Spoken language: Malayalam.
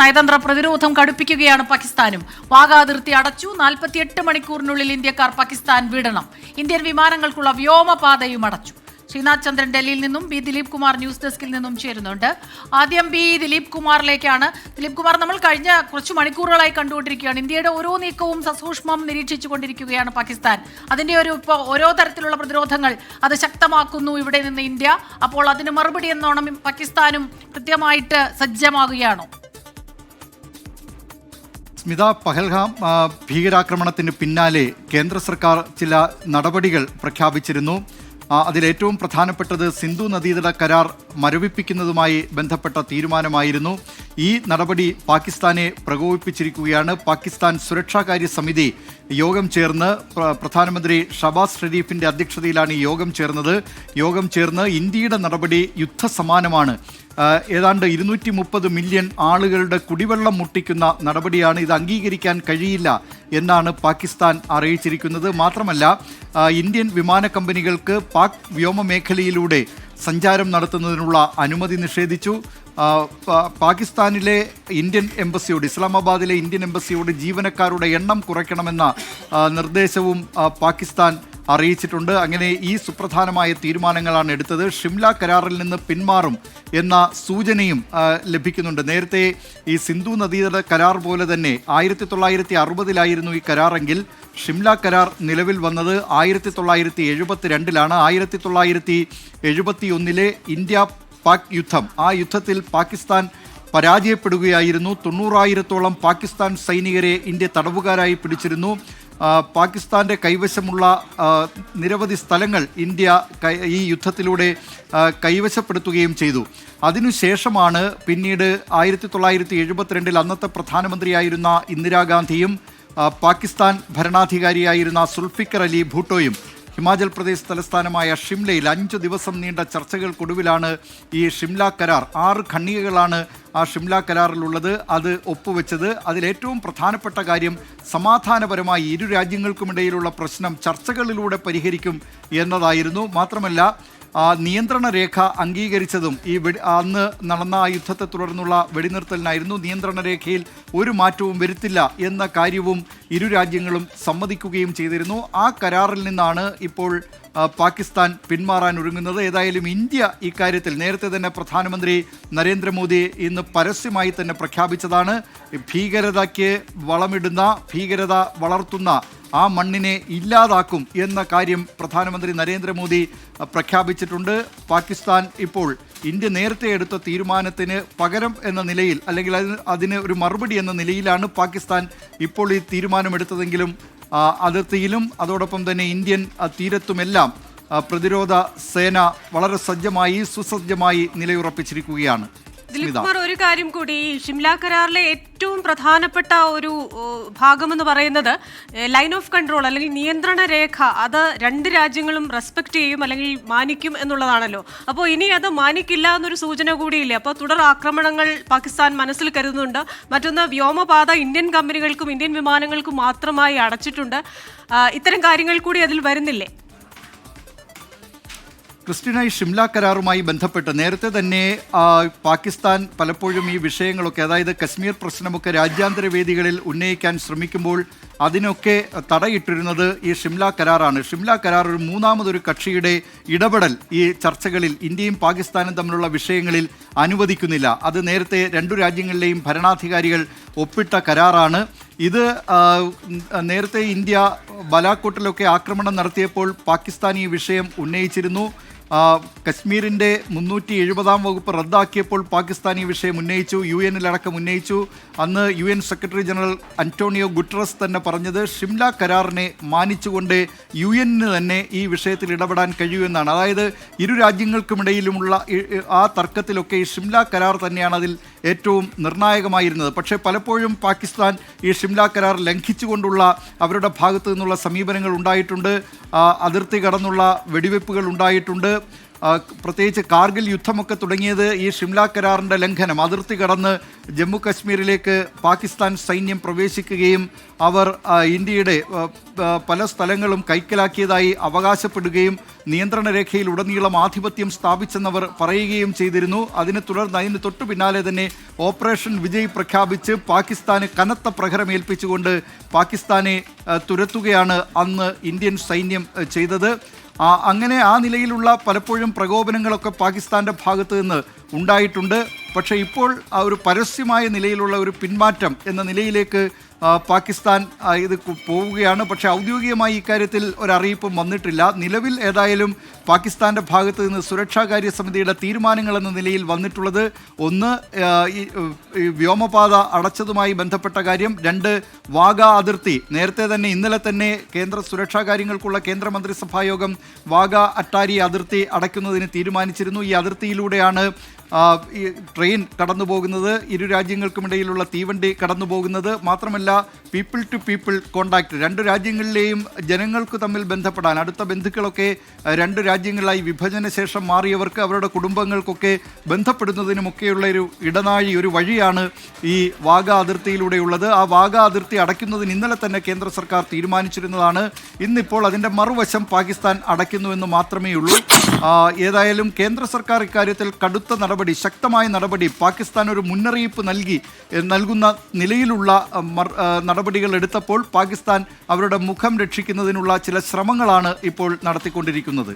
നയതന്ത്ര പ്രതിരോധം കടുപ്പിക്കുകയാണ് പാകിസ്ഥാനും. വാഗാ അതിർത്തി അടച്ചു. നാൽപ്പത്തിയെട്ട് മണിക്കൂറിനുള്ളിൽ ഇന്ത്യക്കാർ പാകിസ്ഥാൻ വിടണം. ഇന്ത്യൻ വിമാനങ്ങൾക്കുള്ള വ്യോമപാതയും അടച്ചു. ശ്രീനാഥ് ചന്ദ്രൻ ഡൽഹിയിൽ നിന്നും ബി ദിലീപ് കുമാർ ന്യൂസ് ഡെസ്കിൽ നിന്നും ചേരുന്നുണ്ട്. ആദ്യം ബി ദിലീപ് കുമാറിലേക്കാണ്. ദിലീപ് കുമാർ നമ്മൾ കഴിഞ്ഞ കുറച്ച് മണിക്കൂറുകളായി കണ്ടുകൊണ്ടിരിക്കുകയാണ്. ഇന്ത്യയുടെ ഓരോ നീക്കവും സസൂക്ഷ്മം നിരീക്ഷിച്ചു കൊണ്ടിരിക്കുകയാണ് പാകിസ്ഥാൻ. അതിന്റെ ഒരു ഇപ്പോൾ ഓരോ തരത്തിലുള്ള പ്രതിരോധങ്ങൾ അത് ശക്തമാക്കുന്നു ഇവിടെ നിന്ന് ഇന്ത്യ. അപ്പോൾ അതിന് മറുപടി എന്നോണം പാകിസ്ഥാനും കൃത്യമായിട്ട് സജ്ജമാകുകയാണോ? സ്മിത പഹൽഗാം ഭീകരാക്രമണത്തിന് പിന്നാലെ കേന്ദ്ര സർക്കാർ ചില നടപടികൾ പ്രഖ്യാപിച്ചിരുന്നു. അതിലേറ്റവും പ്രധാനപ്പെട്ടത് സിന്ധു നദീതട കരാർ മരവിപ്പിക്കുന്നതുമായി ബന്ധപ്പെട്ട തീരുമാനമായിരുന്നു. ഈ നടപടി പാകിസ്ഥാനെ പ്രകോപിപ്പിച്ചിരിക്കുകയാണ്. പാകിസ്ഥാൻ സുരക്ഷാകാര്യ സമിതി യോഗം ചേർന്ന് പ്രധാനമന്ത്രി ഷബാസ് ഷെരീഫിന്റെ അധ്യക്ഷതയിലാണ് ഈ യോഗം ചേർന്നത്. യോഗം ചേർന്ന് ഇന്ത്യയുടെ നടപടി യുദ്ധസമാനമാണ്. ഏതാണ്ട് ഇരുന്നൂറ്റി മുപ്പത് മില്യൺ ആളുകളുടെ കുടിവെള്ളം മുട്ടിക്കുന്ന നടപടിയാണ് ഇത് അംഗീകരിക്കാൻ കഴിയില്ല എന്നാണ് പാകിസ്ഥാൻ അറിയിച്ചിരിക്കുന്നത്. മാത്രമല്ല ഇന്ത്യൻ വിമാന കമ്പനികൾക്ക് പാക് വ്യോമ മേഖലയിലൂടെ സഞ്ചാരം നടത്തുന്നതിനുള്ള അനുമതി നിഷേധിച്ചു. പാകിസ്ഥാനിലെ ഇന്ത്യൻ എംബസിയോട് ഇസ്ലാമാബാദിലെ ഇന്ത്യൻ എംബസിയോട് ജീവനക്കാരുടെ എണ്ണം കുറയ്ക്കണമെന്ന നിർദ്ദേശവും പാകിസ്ഥാൻ അറിയിച്ചിട്ടുണ്ട്. അങ്ങനെ ഈ സുപ്രധാനമായ തീരുമാനങ്ങളാണ് എടുത്തത്. ഷിംല കരാറിൽ നിന്ന് പിന്മാറും എന്ന സൂചനയും ലഭിക്കുന്നുണ്ട്. നേരത്തെ ഈ സിന്ധു നദീതട കരാർ പോലെ തന്നെ ആയിരത്തി തൊള്ളായിരത്തി അറുപതിലായിരുന്നു ഈ കരാറെങ്കിൽ ഷിംല കരാർ നിലവിൽ വന്നത് ആയിരത്തി തൊള്ളായിരത്തി എഴുപത്തി രണ്ടിലാണ് ആയിരത്തി തൊള്ളായിരത്തി എഴുപത്തി ഒന്നിലെ ഇന്ത്യ പാക് യുദ്ധം. ആ യുദ്ധത്തിൽ പാകിസ്ഥാൻ പരാജയപ്പെടുകയായിരുന്നു. തൊണ്ണൂറായിരത്തോളം പാകിസ്ഥാൻ സൈനികരെ ഇന്ത്യ തടവുകാരായി പിടിച്ചിരുന്നു. പാകിസ്ഥാന്റെ കൈവശമുള്ള നിരവധി സ്ഥലങ്ങൾ ഇന്ത്യ ഈ യുദ്ധത്തിലൂടെ കൈവശപ്പെടുത്തുകയും ചെയ്തു. അതിനുശേഷമാണ് പിന്നീട് ആയിരത്തി തൊള്ളായിരത്തി എഴുപത്തിരണ്ടിൽ അന്നത്തെ പ്രധാനമന്ത്രിയായിരുന്ന ഇന്ദിരാഗാന്ധിയും പാകിസ്ഥാൻ ഭരണാധികാരിയായിരുന്ന സുൽഫിക്കർ അലി ഭൂട്ടോയും ഹിമാചൽ പ്രദേശ് തലസ്ഥാനമായ ഷിംലയിൽ അഞ്ചു ദിവസം നീണ്ട ചർച്ചകൾക്കൊടുവിലാണ് ഈ ഷിംല കരാർ. ആറ് ഖണ്ഡികകളാണ് ആ ഷിംല കരാറിലുള്ളത്. അത് ഒപ്പുവെച്ചത്. അതിലേറ്റവും പ്രധാനപ്പെട്ട കാര്യം സമാധാനപരമായി ഇരു രാജ്യങ്ങൾക്കുമിടയിലുള്ള പ്രശ്നം ചർച്ചകളിലൂടെ പരിഹരിക്കും എന്നതായിരുന്നു. മാത്രമല്ല നിയന്ത്രണ രേഖ അംഗീകരിച്ചതും ഈ വെടി അന്ന് നടന്ന ആ യുദ്ധത്തെ തുടർന്നുള്ള വെടിനിർത്തലിനായിരുന്നു നിയന്ത്രണ രേഖയിൽ ഒരു മാറ്റവും വരുത്തില്ല എന്ന കാര്യവും ഇരു രാജ്യങ്ങളും സമ്മതിക്കുകയും ചെയ്തിരുന്നു. ആ കരാറിൽ നിന്നാണ് ഇപ്പോൾ പാകിസ്ഥാൻ പിന്മാറാൻ ഒരുങ്ങുന്നത്. ഏതായാലും ഇന്ത്യ ഇക്കാര്യത്തിൽ നേരത്തെ തന്നെ പ്രധാനമന്ത്രി നരേന്ദ്രമോദി ഇന്ന് പരസ്യമായി തന്നെ പ്രഖ്യാപിച്ചതാണ്. ഭീകരതയ്ക്ക് വളമിടുന്ന ഭീകരത വളർത്തുന്ന ആ മണ്ണിനെ ഇല്ലാതാക്കും എന്ന കാര്യം പ്രധാനമന്ത്രി നരേന്ദ്രമോദി പ്രഖ്യാപിച്ചിട്ടുണ്ട്. പാകിസ്ഥാൻ ഇപ്പോൾ ഇന്ത്യ നേരത്തെ എടുത്ത തീരുമാനത്തിന് പകരം എന്ന നിലയിൽ അല്ലെങ്കിൽ അതിന് അതിന് ഒരു മറുപടി എന്ന നിലയിലാണ് പാകിസ്ഥാൻ ഇപ്പോൾ ഈ തീരുമാനമെടുത്തതെങ്കിലും അതിർത്തിയിലും അതോടൊപ്പം തന്നെ ഇന്ത്യൻ തീരത്തുമെല്ലാം പ്രതിരോധ സേന വളരെ സജ്ജമായി സുസജ്ജമായി നിലയുറപ്പിച്ചിരിക്കുകയാണ്. ദിലീപ് കുമാർ ഒരു കാര്യം കൂടി. ഈ ഷിംല കരാറിലെ ഏറ്റവും പ്രധാനപ്പെട്ട ഒരു ഭാഗമെന്ന് പറയുന്നത് ലൈൻ ഓഫ് കൺട്രോൾ അല്ലെങ്കിൽ നിയന്ത്രണ രേഖ. അത് രണ്ട് രാജ്യങ്ങളും റെസ്പെക്ട് ചെയ്യും അല്ലെങ്കിൽ മാനിക്കും എന്നുള്ളതാണല്ലോ. അപ്പോൾ ഇനി അത് മാനിക്കില്ല എന്നൊരു സൂചന കൂടിയില്ലേ? അപ്പോൾ തുടർ ആക്രമണങ്ങൾ പാകിസ്ഥാൻ മനസ്സിൽ കരുതുന്നുണ്ട്. മറ്റൊന്ന് വ്യോമപാത ഇന്ത്യൻ കമ്പനികൾക്കും ഇന്ത്യൻ വിമാനങ്ങൾക്കും മാത്രമായി അടച്ചിട്ടുണ്ട്. ഇത്തരം കാര്യങ്ങൾ കൂടി അതിൽ വരുന്നില്ലേ? ക്രിസ്ത്യന ഈ ഷിംല കരാറുമായി ബന്ധപ്പെട്ട് നേരത്തെ തന്നെ പാകിസ്ഥാൻ പലപ്പോഴും ഈ വിഷയങ്ങളൊക്കെ അതായത് കശ്മീർ പ്രശ്നമൊക്കെ രാജ്യാന്തര വേദികളിൽ ഉന്നയിക്കാൻ ശ്രമിക്കുമ്പോൾ അതിനൊക്കെ തടയിട്ടിരുന്നത് ഈ ഷിംല കരാറാണ്. ഷിംല കരാർ ഒരു മൂന്നാമതൊരു കക്ഷിയുടെ ഇടപെടൽ ഈ ചർച്ചകളിൽ ഇന്ത്യയും പാകിസ്ഥാനും തമ്മിലുള്ള വിഷയങ്ങളിൽ അനുവദിക്കുന്നില്ല. അത് നേരത്തെ രണ്ടു രാജ്യങ്ങളിലെയും ഭരണാധികാരികൾ ഒപ്പിട്ട കരാറാണ്. ഇത് നേരത്തെ ഇന്ത്യ ബലാക്കോട്ടിലൊക്കെ ആക്രമണം നടത്തിയപ്പോൾ പാകിസ്ഥാൻ ഈ വിഷയം ഉന്നയിച്ചിരുന്നു. കശ്മീരിന്റെ മുന്നൂറ്റി എഴുപതാം വകുപ്പ് റദ്ദാക്കിയപ്പോൾ പാകിസ്ഥാൻ ഈ വിഷയം ഉന്നയിച്ചു യു എന്നിലടക്കം ഉന്നയിച്ചു. അന്ന് U N secretary general Antonio Guterres തന്നെ പറഞ്ഞത് ഷിംല കരാറിനെ മാനിച്ചുകൊണ്ട് യു എന്നിന് തന്നെ ഈ വിഷയത്തിൽ ഇടപെടാൻ കഴിയുമെന്നാണ് അതായത് ഇരു രാജ്യങ്ങൾക്കുമിടയിലുമുള്ള ആ തർക്കത്തിലൊക്കെ ഈ ഷിംല കരാർ തന്നെയാണ് അതിൽ ഏറ്റവും നിർണായകമായിരുന്നത്. പക്ഷേ പലപ്പോഴും പാകിസ്ഥാൻ ഈ ഷിംല കരാർ ലംഘിച്ചുകൊണ്ടുള്ള അവരുടെ ഭാഗത്തു നിന്നുള്ള സമീപനങ്ങൾ ഉണ്ടായിട്ടുണ്ട്. അതിർത്തി കടന്നുള്ള വെടിവെപ്പുകൾ ഉണ്ടായിട്ടുണ്ട്. പ്രത്യേകിച്ച് കാർഗിൽ യുദ്ധമൊക്കെ തുടങ്ങിയത് ഈ ഷിംല കരാറിന്റെ ലംഘനം. അതിർത്തി കടന്ന് ജമ്മു കശ്മീരിലേക്ക് പാകിസ്ഥാൻ സൈന്യം പ്രവേശിക്കുകയും അവർ ഇന്ത്യയുടെ പല സ്ഥലങ്ങളും കൈക്കലാക്കിയതായി അവകാശപ്പെടുകയും നിയന്ത്രണ രേഖയിൽ ഉടനീളം ആധിപത്യം സ്ഥാപിച്ചെന്നവർ പറയുകയും ചെയ്തിരുന്നു. അതിനെ തുടർന്ന് അതിന് തൊട്ടു പിന്നാലെ തന്നെ ഓപ്പറേഷൻ വിജയ് പ്രഖ്യാപിച്ച് പാകിസ്ഥാന് കനത്ത പ്രഹരമേൽപ്പിച്ചുകൊണ്ട് പാകിസ്ഥാനെ തുരത്തുകയാണ് അന്ന് ഇന്ത്യൻ സൈന്യം ചെയ്തത്. അങ്ങനെ ആ നിലയിലുള്ള പലപ്പോഴും പ്രകോപനങ്ങളൊക്കെ പാകിസ്ഥാന്റെ ഭാഗത്ത് നിന്ന് ഉണ്ടായിട്ടുണ്ട്. പക്ഷേ ഇപ്പോൾ ആ ഒരു പരസ്യമായ നിലയിലുള്ള ഒരു പിന്മാറ്റം എന്ന നിലയിലേക്ക് പാകിസ്ഥാൻ ഇത് പോവുകയാണ്. പക്ഷേ ഔദ്യോഗികമായി ഇക്കാര്യത്തിൽ ഒരറിയിപ്പും വന്നിട്ടില്ല. നിലവിൽ ഏതായാലും പാകിസ്ഥാന്റെ ഭാഗത്ത് നിന്ന് സുരക്ഷാകാര്യ സമിതിയുടെ തീരുമാനങ്ങൾ എന്ന നിലയിൽ വന്നിട്ടുള്ളത് ഒന്ന് ഈ വ്യോമപാത അടച്ചതുമായി ബന്ധപ്പെട്ട കാര്യം. രണ്ട് വാഗ അതിർത്തി. നേരത്തെ തന്നെ ഇന്നലെ തന്നെ കേന്ദ്ര സുരക്ഷാ കാര്യങ്ങൾക്കുള്ള കേന്ദ്ര യോഗം വാഗ അട്ടാരി അതിർത്തി അടയ്ക്കുന്നതിന് തീരുമാനിച്ചിരുന്നു. ഈ അതിർത്തിയിലൂടെയാണ് ഈ ട്രെയിൻ കടന്നു പോകുന്നത് ഇരു രാജ്യങ്ങൾക്കുമിടയിലുള്ള തീവണ്ടി കടന്നു പോകുന്നത് മാത്രമല്ല പീപ്പിൾ ടു പീപ്പിൾ കോണ്ടാക്ട് രണ്ട് രാജ്യങ്ങളിലെയും ജനങ്ങൾക്ക് തമ്മിൽ ബന്ധപ്പെടാൻ അടുത്ത ബന്ധുക്കളൊക്കെ രണ്ട് രാജ്യങ്ങളായി വിഭജന ശേഷം മാറിയവർക്ക് അവരുടെ കുടുംബങ്ങൾക്കൊക്കെ ബന്ധപ്പെടുന്നതിനുമൊക്കെയുള്ള ഒരു ഇടനാഴി ഒരു വഴിയാണ് ഈ വാഗ അതിർത്തിയിലൂടെയുള്ളത്. ആ വാഗ അതിർത്തി അടയ്ക്കുന്നതിന് ഇന്നലെ തന്നെ കേന്ദ്ര സർക്കാർ തീരുമാനിച്ചിരുന്നതാണ്. ഇന്നിപ്പോൾ അതിന്റെ മറുവശം പാകിസ്ഥാൻ അടയ്ക്കുന്നുവെന്ന് മാത്രമേ ഉള്ളൂ ഏതായാലും കേന്ദ്ര സർക്കാർ ഇക്കാര്യത്തിൽ കടുത്ത നടപടി ശക്തമായ നടപടി പാകിസ്ഥാൻ ഒരു മുന്നറിയിപ്പ് നൽകി നൽകുന്ന നിലയിലുള്ള നടപടികൾ എടുത്തപ്പോൾ പാകിസ്ഥാൻ അവരുടെ മുഖം രക്ഷിക്കുന്നതിനുള്ള ചില ശ്രമങ്ങളാണ് ഇപ്പോൾ നടത്തിക്കൊണ്ടിരിക്കുന്നത്.